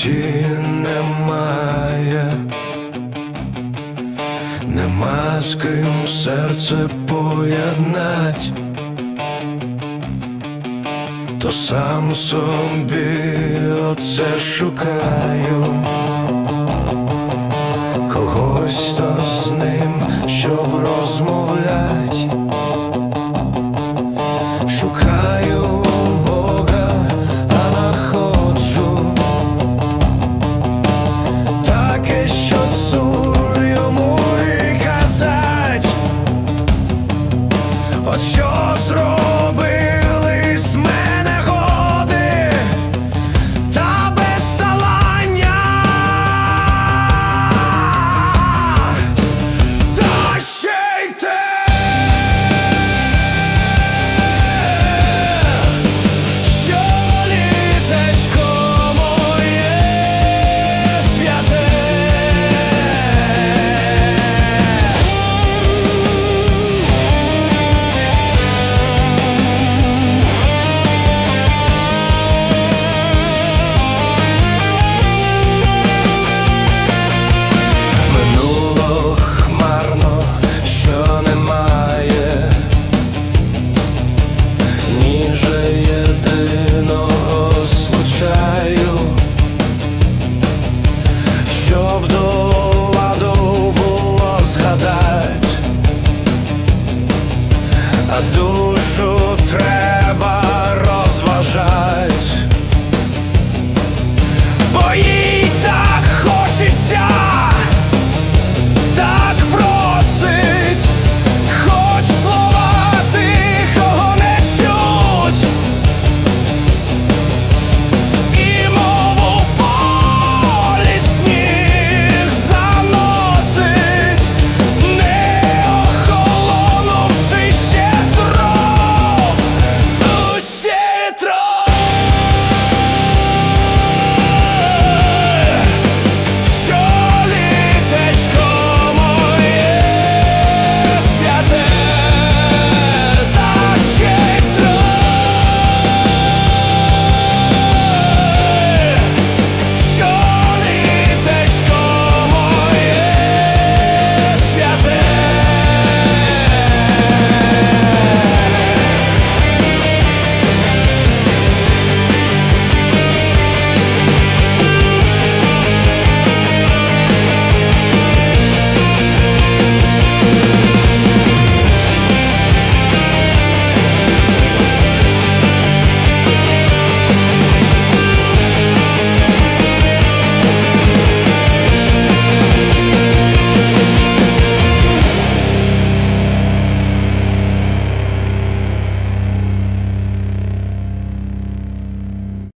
житті немає, нема з ким серце поєднать, то сам собі оце шукаю. Когось то з ним, щоб розмовлять, show. I do